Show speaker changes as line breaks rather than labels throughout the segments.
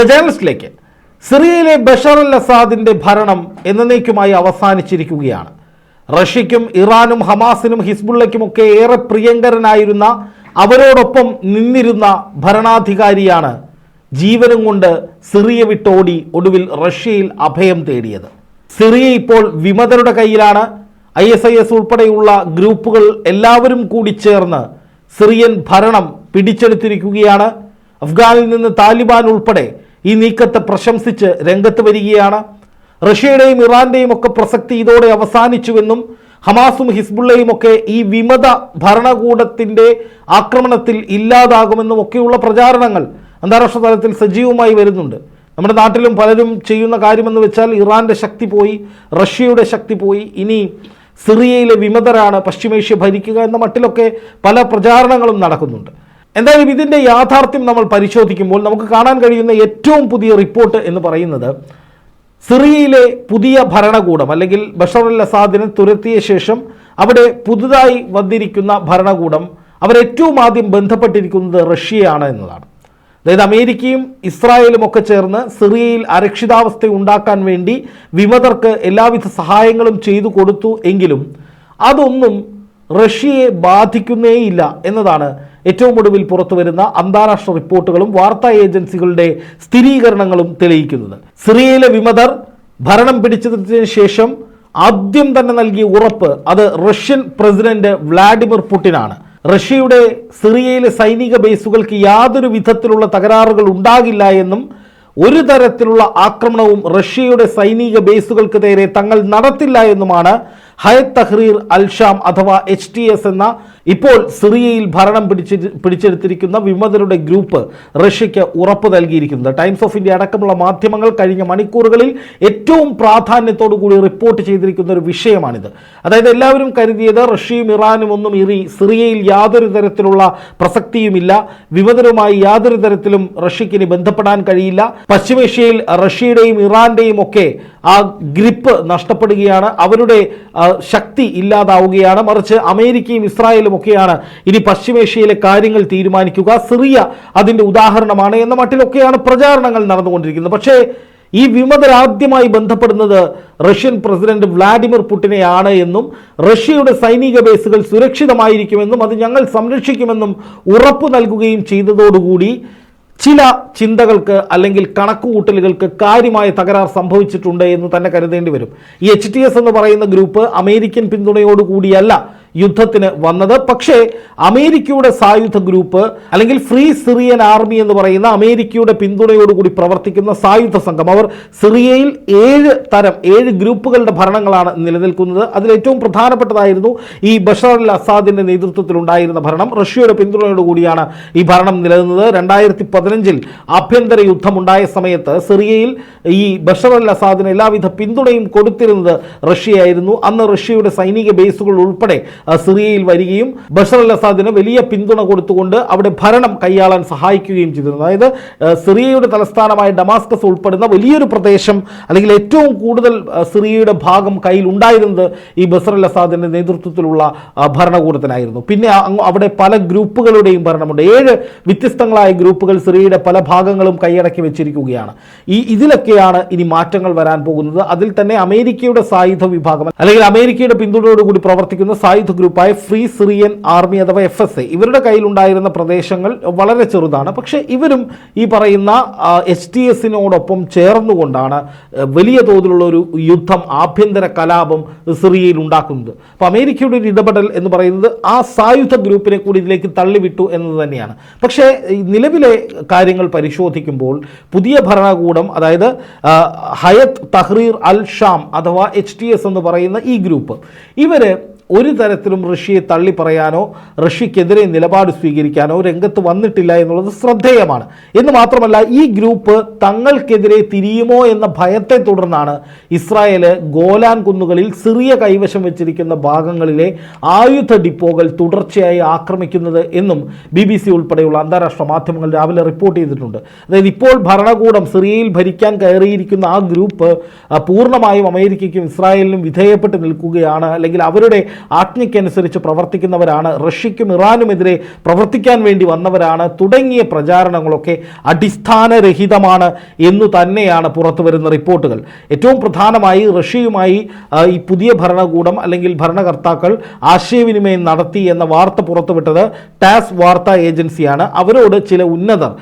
The ജേണലിസ്റ്റിലേക്ക് സിറിയയിലെ ബഷർ അൽ അസാദിന്റെ ഭരണം എന്നേക്കുമായി അവസാനിച്ചിരിക്കുകയാണ്. റഷ്യയ്ക്കും ഇറാനും ഹമാസിനും ഹിസ്ബുള്ളയ്ക്കുമൊക്കെ ഏറെ പ്രിയങ്കരനായിരുന്ന അവരോടൊപ്പം നിന്നിരുന്ന ഭരണാധികാരിയാണ് ജീവനും കൊണ്ട് സിറിയ വിട്ടോടി ഒടുവിൽ റഷ്യയിൽ അഭയം തേടിയത്. സിറിയ ഇപ്പോൾ വിമതരുടെ കയ്യിലാണ്. ഐ എസ് ഐ എസ് ഉൾപ്പെടെയുള്ള ഗ്രൂപ്പുകൾ എല്ലാവരും കൂടി ചേർന്ന് സിറിയൻ ഭരണം പിടിച്ചെടുത്തിരിക്കുകയാണ്. അഫ്ഗാനിൽ നിന്ന് താലിബാൻ ഉൾപ്പെടെ ഈ നീക്കത്തെ പ്രശംസിച്ച് രംഗത്ത് വരികയാണ്. റഷ്യയുടെയും ഇറാന്റെയും ഒക്കെ പ്രസക്തി ഇതോടെ അവസാനിച്ചുവെന്നും ഹമാസും ഹിസ്ബുള്ളയും ഒക്കെ ഈ വിമത ഭരണകൂടത്തിന്റെ ആക്രമണത്തിൽ ഇല്ലാതാകുമെന്നും ഒക്കെയുള്ള പ്രചാരണങ്ങൾ അന്താരാഷ്ട്ര തലത്തിൽ സജീവമായി വരുന്നുണ്ട്. നമ്മുടെ നാട്ടിലും പലരും ചെയ്യുന്ന കാര്യമെന്ന് വെച്ചാൽ ഇറാന്റെ ശക്തി പോയി റഷ്യയുടെ ശക്തി പോയി. ഇനി സിറിയയിലെ വിമതരാണ് പശ്ചിമേഷ്യ ഭരിക്കുക എന്ന മട്ടിലൊക്കെ പല പ്രചാരണങ്ങളും നടക്കുന്നുണ്ട്. എന്തായാലും ഇതിന്റെ യാഥാർത്ഥ്യം നമ്മൾ പരിശോധിക്കുമ്പോൾ നമുക്ക് കാണാൻ കഴിയുന്ന ഏറ്റവും പുതിയ റിപ്പോർട്ട് എന്ന് പറയുന്നത് സിറിയയിലെ പുതിയ ഭരണകൂടം അല്ലെങ്കിൽ ബഷർ അൽ അസാദിനെ തുരത്തിയ ശേഷം അവിടെ പുതുതായി വന്നിരിക്കുന്ന ഭരണകൂടം അവരേറ്റവും ആദ്യം ബന്ധപ്പെട്ടിരിക്കുന്നത് റഷ്യയാണ് എന്നതാണ്. അതായത് അമേരിക്കയും ഇസ്രായേലും ഒക്കെ ചേർന്ന് സിറിയയിൽ അരക്ഷിതാവസ്ഥ ഉണ്ടാക്കാൻ വേണ്ടി വിമതർക്ക് എല്ലാവിധ സഹായങ്ങളും ചെയ്തു കൊടുത്തു എങ്കിലും അതൊന്നും റഷ്യയെ ബാധിക്കുന്നേയില്ല എന്നതാണ് ഏറ്റവും ഒടുവിൽ പുറത്തു വരുന്ന അന്താരാഷ്ട്ര റിപ്പോർട്ടുകളും വാർത്താ ഏജൻസികളുടെ സ്ഥിരീകരണങ്ങളും തെളിയിക്കുന്നത്. സിറിയയിലെ വിമതർ ഭരണം പിടിച്ചതിന് ശേഷം ആദ്യം തന്നെ നൽകിയ ഉറപ്പ് അത് റഷ്യൻ പ്രസിഡന്റ് വ്ളാഡിമിർ പുടിനാണ്. റഷ്യയുടെ സിറിയയിലെ സൈനിക ബേസുകൾക്ക് യാതൊരു വിധത്തിലുള്ള തകരാറുകൾ ഉണ്ടാകില്ല എന്നും ഒരു തരത്തിലുള്ള ആക്രമണവും റഷ്യയുടെ സൈനിക ബേസുകൾക്ക് നേരെ തങ്ങൾ നടത്തില്ല എന്നുമാണ് ഹയത് തഹ്രീർ അൽഷാം അഥവാ എച്ച് എന്ന ഇപ്പോൾ സിറിയയിൽ ഭരണം പിടിച്ച് പിടിച്ചെടുത്തിരിക്കുന്ന വിമതരുടെ ഗ്രൂപ്പ് റഷ്യയ്ക്ക് ഉറപ്പ് നൽകിയിരിക്കുന്നത് ടൈംസ് ഓഫ് ഇന്ത്യ അടക്കമുള്ള മാധ്യമങ്ങൾ കഴിഞ്ഞ മണിക്കൂറുകളിൽ ഏറ്റവും പ്രാധാന്യത്തോടു കൂടി റിപ്പോർട്ട് ചെയ്തിരിക്കുന്ന ഒരു വിഷയമാണിത്. അതായത് എല്ലാവരും കരുതിയത് റഷ്യയും ഇറാനും ഒന്നും ഇറി സിറിയയിൽ യാതൊരു തരത്തിലുള്ള പ്രസക്തിയുമില്ല. വിമതരുമായി യാതൊരു തരത്തിലും റഷ്യയ്ക്ക് ബന്ധപ്പെടാൻ കഴിയില്ല. പശ്ചിമേഷ്യയിൽ റഷ്യയുടെയും ഇറാന്റെയും ഒക്കെ ആ ഗ്രിപ്പ് നഷ്ടപ്പെടുകയാണ്. അവരുടെ ശക്തി ഇല്ലാതാവുകയാണ്. മറിച്ച് അമേരിക്കയും ഇസ്രായേലും ഒക്കെയാണ് ഇനി പശ്ചിമേഷ്യയിലെ കാര്യങ്ങൾ തീരുമാനിക്കുക സിറിയ അതിന്റെ ഉദാഹരണമാണ് എന്ന മട്ടിലൊക്കെയാണ് പ്രചാരണങ്ങൾ നടന്നുകൊണ്ടിരിക്കുന്നത്. പക്ഷേ ഈ വിമതരാദ്യമായി ബന്ധപ്പെടുന്നത് റഷ്യൻ പ്രസിഡന്റ് വ്ളാഡിമിർ പുടിനെയാണ് എന്നും റഷ്യയുടെ സൈനിക ബേസുകൾ സുരക്ഷിതമായിരിക്കുമെന്നും അത് ഞങ്ങൾ സംരക്ഷിക്കുമെന്നും ഉറപ്പു നൽകുകയും ചെയ്തതോടുകൂടി ചില ചിന്തകൾക്ക് അല്ലെങ്കിൽ കണക്കുകൂട്ടലുകൾക്ക് കാര്യമായ തകരാർ സംഭവിച്ചിട്ടുണ്ട് എന്ന് തന്നെ കരുതേണ്ടി വരും. ഈ എച്ച് ടി എസ് എന്ന് പറയുന്ന ഗ്രൂപ്പ് അമേരിക്കൻ പിന്തുണയോടുകൂടിയല്ല യുദ്ധത്തിന് വന്നത്. പക്ഷേ അമേരിക്കയുടെ സായുധ ഗ്രൂപ്പ് അല്ലെങ്കിൽ ഫ്രീ സിറിയൻ ആർമി എന്ന് പറയുന്ന അമേരിക്കയുടെ പിന്തുണയോടുകൂടി പ്രവർത്തിക്കുന്ന സായുധ സംഘം അവർ സിറിയയിൽ ഏഴ് തരം ഏഴ് ഗ്രൂപ്പുകളുടെ ഭരണങ്ങളാണ് നിലനിൽക്കുന്നത്. അതിലേറ്റവും പ്രധാനപ്പെട്ടതായിരുന്നു ഈ ബഷർ അൽ അസാദിന്റെ നേതൃത്വത്തിലുണ്ടായിരുന്ന ഭരണം. റഷ്യയുടെ പിന്തുണയോടുകൂടിയാണ് ഈ ഭരണം നിലനിന്നത്. രണ്ടായിരത്തി പതിനഞ്ചിൽ ആഭ്യന്തര യുദ്ധമുണ്ടായ സമയത്ത് സിറിയയിൽ ഈ ബഷർ അൽ അസാദിന് എല്ലാവിധ പിന്തുണയും കൊടുത്തിരുന്നത് റഷ്യയായിരുന്നു. അന്ന് റഷ്യയുടെ സൈനിക ബേസുകൾ ഉൾപ്പെടെ സിറിയയിൽ വരികയും ബഷർ അൽ അസാദിന് വലിയ പിന്തുണ കൊടുത്തുകൊണ്ട് അവിടെ ഭരണം കൈയാളാൻ സഹായിക്കുകയും ചെയ്തിരുന്നു. അതായത് സിറിയയുടെ തലസ്ഥാനമായ ഡമാസ്കസ് ഉൾപ്പെടുന്ന വലിയൊരു പ്രദേശം അല്ലെങ്കിൽ ഏറ്റവും കൂടുതൽ സിറിയയുടെ ഭാഗം കയ്യിൽ ഉണ്ടായിരുന്നത് ഈ ബഷർ അൽ അസാദിന്റെ നേതൃത്വത്തിലുള്ള ഭരണകൂടത്തിനായിരുന്നു. പിന്നെ അവിടെ പല ഗ്രൂപ്പുകളുടെയും ഭരണമുണ്ട്. ഏഴ് വ്യത്യസ്തങ്ങളായ ഗ്രൂപ്പുകൾ സിറിയയുടെ പല ഭാഗങ്ങളും കൈയടക്കി വെച്ചിരിക്കുകയാണ്. ഈ ഇതിലൊക്കെയാണ് ഇനി മാറ്റങ്ങൾ വരാൻ പോകുന്നത്. അതിൽ തന്നെ അമേരിക്കയുടെ സായുധ വിഭാഗം അല്ലെങ്കിൽ അമേരിക്കയുടെ പിന്തുണയോടുകൂടി പ്രവർത്തിക്കുന്ന സായുധ ഗ്രൂപ്പായ ഫ്രീ സിറിയൻ ആർമി അഥവാ എഫ് എസ് എ. ഇവരുടെ കയ്യിലുണ്ടായിരുന്ന പ്രദേശങ്ങൾ വളരെ ചെറുതാണ്. പക്ഷേ ഇവരും ഈ പറയുന്ന എച്ച് ടി എസിനോടൊപ്പം ചേർന്നുകൊണ്ടാണ് വലിയ തോതിലുള്ള ഒരു യുദ്ധം ആഭ്യന്തര കലാപം സിറിയയിൽ ഉണ്ടാക്കുന്നത്. അപ്പോൾ അമേരിക്കയുടെ ഒരു ഇടപെടൽ എന്ന് പറയുന്നത് ആ സായുധ ഗ്രൂപ്പിനെ കൂടി ഇതിലേക്ക് തള്ളിവിട്ടു എന്നത് തന്നെയാണ്. പക്ഷേ നിലവിലെ കാര്യങ്ങൾ പരിശോധിക്കുമ്പോൾ പുതിയ ഭരണകൂടം അതായത് Hayat Hayat Tahrir al Sham അഥവാ എച്ച് ടി എസ് എന്ന് പറയുന്ന ഈ ഗ്രൂപ്പ് ഇവർ ഒരു തരത്തിലും റഷ്യയെ തള്ളി പറയാനോ റഷ്യക്കെതിരെ നിലപാട് സ്വീകരിക്കാനോ രംഗത്ത് വന്നിട്ടില്ല എന്നുള്ളത് ശ്രദ്ധേയമാണ്. എന്ന് മാത്രമല്ല ഈ ഗ്രൂപ്പ് തങ്ങൾക്കെതിരെ തിരിയുമോ എന്ന ഭയത്തെ തുടർന്നാണ് ഇസ്രായേൽ ഗോലാൻ കുന്നുകളിൽ സിറിയ കൈവശം വെച്ചിരിക്കുന്ന ഭാഗങ്ങളിലെ ആയുധ ഡിപ്പോകൾ തുടർച്ചയായി ആക്രമിക്കുന്നത് എന്നും ബി ബി സി ഉൾപ്പെടെയുള്ള അന്താരാഷ്ട്ര മാധ്യമങ്ങൾ രാവിലെ റിപ്പോർട്ട് ചെയ്തിട്ടുണ്ട്. അതായത് ഇപ്പോൾ ഭരണകൂടം സിറിയയിൽ ഭരിക്കാൻ കയറിയിരിക്കുന്ന ആ ഗ്രൂപ്പ് പൂർണമായും അമേരിക്കയ്ക്കും ഇസ്രായേലിനും വിധേയപ്പെട്ട് നിൽക്കുകയാണ്. അല്ലെങ്കിൽ അവരുടെ ആജ്ഞയ്ക്കനുസരിച്ച് പ്രവർത്തിക്കുന്നവരാണ്. റഷ്യയ്ക്കും ഇറാനുമെതിരെ പ്രവർത്തിക്കാൻ വേണ്ടി വന്നവരാണ്. തുടങ്ങിയ പ്രചാരണങ്ങളൊക്കെ അടിസ്ഥാനരഹിതമാണ് എന്നു തന്നെയാണ് പുറത്തു വരുന്ന റിപ്പോർട്ടുകൾ. ഏറ്റവും പ്രധാനമായി റഷ്യയുമായി ഈ പുതിയ ഭരണകൂടം അല്ലെങ്കിൽ ഭരണകർത്താക്കൾ ആശയവിനിമയം നടത്തി എന്ന വാർത്ത പുറത്തുവിട്ടത് ടാസ് വാർത്താ ഏജൻസിയാണ്. അവരോട് ചില ഉന്നതർ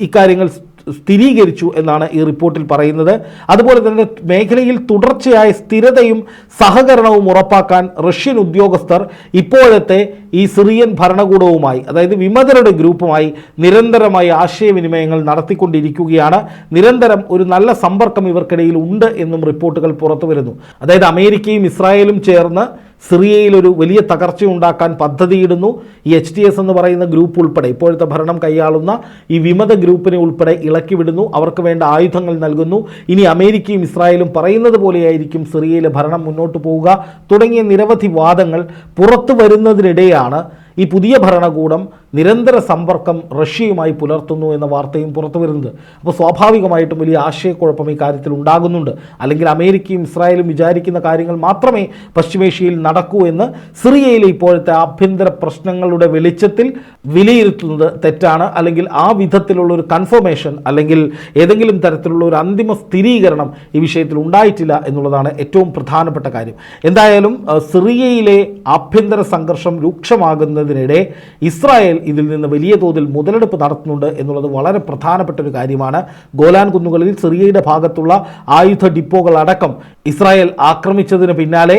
ഇക്കാര്യങ്ങൾ സ്ഥിരീകരിച്ചു എന്നാണ് ഈ റിപ്പോർട്ടിൽ പറയുന്നത്. അതുപോലെ തന്നെ മേഖലയിൽ തുടർച്ചയായ സ്ഥിരതയും സഹകരണവും ഉറപ്പാക്കാൻ റഷ്യൻ ഉദ്യോഗസ്ഥർ ഇപ്പോഴത്തെ ഈ സിറിയൻ ഭരണകൂടവുമായി അതായത് വിമതരുടെ ഗ്രൂപ്പുമായി നിരന്തരമായി ആശയവിനിമയങ്ങൾ നടത്തിക്കൊണ്ടിരിക്കുകയാണ്. നിരന്തരം ഒരു നല്ല സമ്പർക്കം ഇവർക്കിടയിൽ ഉണ്ട് എന്നും റിപ്പോർട്ടുകൾ പുറത്തു വരുന്നു അതായത് അമേരിക്കയും ഇസ്രായേലും ചേർന്ന് സിറിയയിൽ ഒരു വലിയ തകർച്ചയുണ്ടാക്കാൻ പദ്ധതിയിടുന്നു. ഈ എച്ച് ടി എസ് എന്ന് പറയുന്ന ഗ്രൂപ്പ് ഉൾപ്പെടെ ഇപ്പോഴത്തെ ഭരണം കൈയാളുന്ന ഈ വിമത ഗ്രൂപ്പിനെ ഉൾപ്പെടെ ഇളക്കി വിടുന്നു. അവർക്ക് വേണ്ട ആയുധങ്ങൾ നൽകുന്നു. ഇനി അമേരിക്കയും ഇസ്രായേലും പറയുന്നത് പോലെയായിരിക്കും സിറിയയിലെ ഭരണം മുന്നോട്ട് പോവുക. തുടങ്ങിയ നിരവധി വാദങ്ങൾ പുറത്തു വരുന്നതിനിടെയാണ് ഈ പുതിയ ഭരണകൂടം നിരന്തര സമ്പർക്കം റഷ്യയുമായി പുലർത്തുന്നു എന്ന വാർത്തയും പുറത്തു വരുന്നത് അപ്പോൾ സ്വാഭാവികമായിട്ടും വലിയ ആശയക്കുഴപ്പം ഈ കാര്യത്തിൽ ഉണ്ടാകുന്നുണ്ട്. അല്ലെങ്കിൽ അമേരിക്കയും ഇസ്രായേലും വിചാരിക്കുന്ന കാര്യങ്ങൾ മാത്രമേ പശ്ചിമേഷ്യയിൽ നടക്കൂ എന്ന് സിറിയയിലെ ഇപ്പോഴത്തെ ആഭ്യന്തര പ്രശ്നങ്ങളുടെ വെളിച്ചത്തിൽ വിലയിരുത്തുന്നത് തെറ്റാണ്. അല്ലെങ്കിൽ ആ വിധത്തിലുള്ള ഒരു കൺഫർമേഷൻ അല്ലെങ്കിൽ ഏതെങ്കിലും തരത്തിലുള്ള ഒരു അന്തിമ സ്ഥിരീകരണം ഈ വിഷയത്തിൽ ഉണ്ടായിട്ടില്ല എന്നുള്ളതാണ് ഏറ്റവും പ്രധാനപ്പെട്ട കാര്യം. എന്തായാലും സിറിയയിലെ ആഭ്യന്തര സംഘർഷം രൂക്ഷമാകുന്നതിനിടെ ഇസ്രായേൽ ഇതിൽ നിന്ന് വലിയ തോതിൽ മുതലെടുപ്പ് നടത്തുന്നുണ്ട് എന്നുള്ളത് വളരെ പ്രധാനപ്പെട്ട ഒരു കാര്യമാണ്. ഗോലാൻ കുന്നുകളിൽ സിറിയയുടെ ഭാഗത്തുള്ള ആയുധ ഡിപ്പോകൾ അടക്കം ഇസ്രായേൽ ആക്രമിച്ചതിന് പിന്നാലെ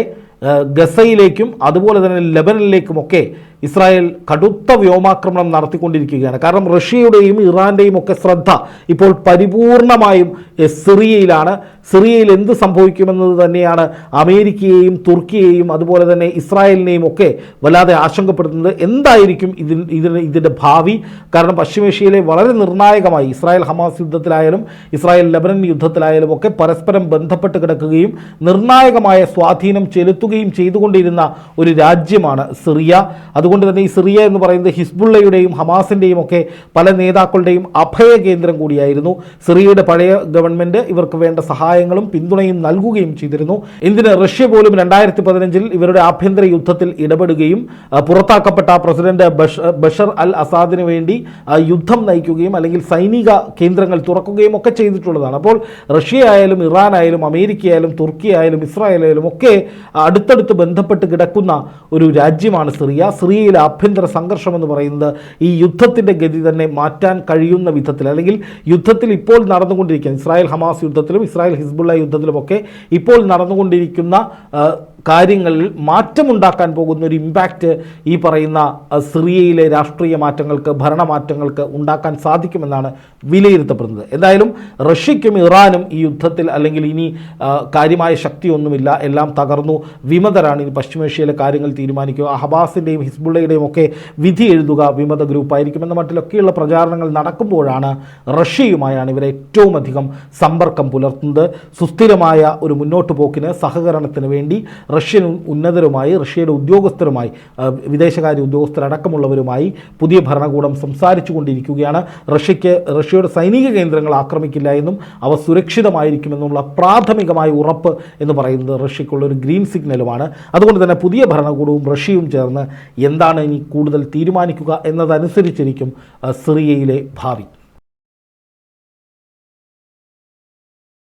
ഗസയിലേക്കും അതുപോലെ തന്നെ ലെബനനിലേക്കുമൊക്കെ ഇസ്രായേൽ കടുത്ത വ്യോമാക്രമണം നടത്തിക്കൊണ്ടിരിക്കുകയാണ്. കാരണം റഷ്യയുടെയും ഇറാന്റെയും ഒക്കെ ശ്രദ്ധ ഇപ്പോൾ പരിപൂർണമായും സിറിയയിലാണ്. സിറിയയിൽ എന്ത് സംഭവിക്കുമെന്നത് തന്നെയാണ് അമേരിക്കയെയും തുർക്കിയെയും അതുപോലെ തന്നെ ഇസ്രായേലിനെയും ഒക്കെ വല്ലാതെ ആശങ്കപ്പെടുത്തുന്നത്. എന്തായിരിക്കും ഇതിൽ ഇതിന് ഇതിന്റെ ഭാവി? കാരണം പശ്ചിമേഷ്യയിലെ വളരെ നിർണായകമായി ഇസ്രായേൽ ഹമാസ് യുദ്ധത്തിലായാലും ഇസ്രായേൽ ലബനൻ യുദ്ധത്തിലായാലും ഒക്കെ പരസ്പരം ബന്ധപ്പെട്ട് കിടക്കുകയും നിർണായകമായ സ്വാധീനം ചെലുത്തുകയും ചെയ്തുകൊണ്ടിരുന്ന ഒരു രാജ്യമാണ് സിറിയ. അതുകൊണ്ട് തന്നെ ഈ സിറിയ എന്ന് പറയുന്നത് ഹിസ്ബുള്ളയുടെയും ഹമാസിന്റെയും ഒക്കെ പല നേതാക്കളുടെയും അഭയ കേന്ദ്രം കൂടിയായിരുന്നു. സിറിയയുടെ പഴയ ഗവൺമെന്റ് ഇവർക്ക് വേണ്ട സഹായങ്ങളും പിന്തുണയും നൽകുകയും ചെയ്തിരുന്നു. എന്തിന് റഷ്യ പോലും രണ്ടായിരത്തി പതിനഞ്ചിൽ ഇവരുടെ ആഭ്യന്തര യുദ്ധത്തിൽ ഇടപെടുകയും പുറത്താക്കപ്പെട്ട പ്രസിഡന്റ് ബഷർ അൽ അസാദിന് വേണ്ടി യുദ്ധം നയിക്കുകയും അല്ലെങ്കിൽ സൈനിക കേന്ദ്രങ്ങൾ തുറക്കുകയും ഒക്കെ ചെയ്തിട്ടുള്ളതാണ്. അപ്പോൾ റഷ്യ ആയാലും ഇറാൻ ആയാലും അമേരിക്ക ആയാലും തുർക്കി ആയാലും ഇസ്രായേൽ ആയാലും ഒക്കെ അടുത്തടുത്ത് ബന്ധപ്പെട്ട് കിടക്കുന്ന ഒരു രാജ്യമാണ് സിറിയ. സിറിയ സിറിയയിലെ ആഭ്യന്തര സംഘർഷം എന്ന് പറയുന്നത് ഈ യുദ്ധത്തിന്റെ ഗതി തന്നെ മാറ്റാൻ കഴിയുന്ന വിധത്തിൽ അല്ലെങ്കിൽ യുദ്ധത്തിൽ ഇപ്പോൾ നടന്നുകൊണ്ടിരിക്കുന്ന ഇസ്രായേൽ ഹമാസ് യുദ്ധത്തിലും ഇസ്രായേൽ ഹിസ്ബുള്ള യുദ്ധത്തിലുമൊക്കെ ഇപ്പോൾ നടന്നുകൊണ്ടിരിക്കുന്ന കാര്യങ്ങളിൽ മാറ്റമുണ്ടാക്കാൻ പോകുന്ന ഒരു ഇമ്പാക്റ്റ് ഈ പറയുന്ന സിറിയയിലെ രാഷ്ട്രീയ മാറ്റങ്ങൾക്ക് ഭരണമാറ്റങ്ങൾക്ക് ഉണ്ടാക്കാൻ സാധിക്കുമെന്നാണ് വിലയിരുത്തപ്പെടുന്നത്. എന്തായാലും റഷ്യയ്ക്കും ഇറാനും ഈ യുദ്ധത്തിൽ അല്ലെങ്കിൽ ഇനി കാര്യമായ ശക്തിയൊന്നുമില്ല. എല്ലാം തകർന്നു. വിമതരാണ് ഇനി പശ്ചിമേഷ്യയിലെ കാര്യങ്ങൾ തീരുമാനിക്കുക. അഹബാസിന്റെയും ഹിസ്ബുള്ളയുടെയും ഒക്കെ വിധി എഴുതുക വിമത ഗ്രൂപ്പായിരിക്കുമെന്ന മട്ടിലൊക്കെയുള്ള പ്രചാരണങ്ങൾ നടക്കുമ്പോഴാണ് റഷ്യയുമായാണ് ഇവരെ ഏറ്റവും അധികം സമ്പർക്കം പുലർത്തുന്നത്. സുസ്ഥിരമായ ഒരു മുന്നോട്ട് പോക്കിന് സഹകരണത്തിന് വേണ്ടി റഷ്യൻ ഉന്നതരുമായി റഷ്യയുടെ ഉദ്യോഗസ്ഥരുമായി വിദേശകാര്യ ഉദ്യോഗസ്ഥരടക്കമുള്ളവരുമായി പുതിയ ഭരണകൂടം സംസാരിച്ചു കൊണ്ടിരിക്കുകയാണ് റഷ്യയ്ക്ക് റഷ്യയുടെ സൈനിക കേന്ദ്രങ്ങൾ ആക്രമിക്കില്ല എന്നും അവ സുരക്ഷിതമായിരിക്കുമെന്നുള്ള പ്രാഥമികമായ ഉറപ്പ് എന്ന് പറയുന്നത് റഷ്യക്കുള്ള ഒരു ഗ്രീൻ സിഗ്നലുമാണ്. അതുകൊണ്ട് തന്നെ പുതിയ ഭരണകൂടവും റഷ്യയും ചേർന്ന് എന്താണ് ഇനി കൂടുതൽ തീരുമാനിക്കുക എന്നതനുസരിച്ചിരിക്കും സിറിയയിലെ ഭാവി.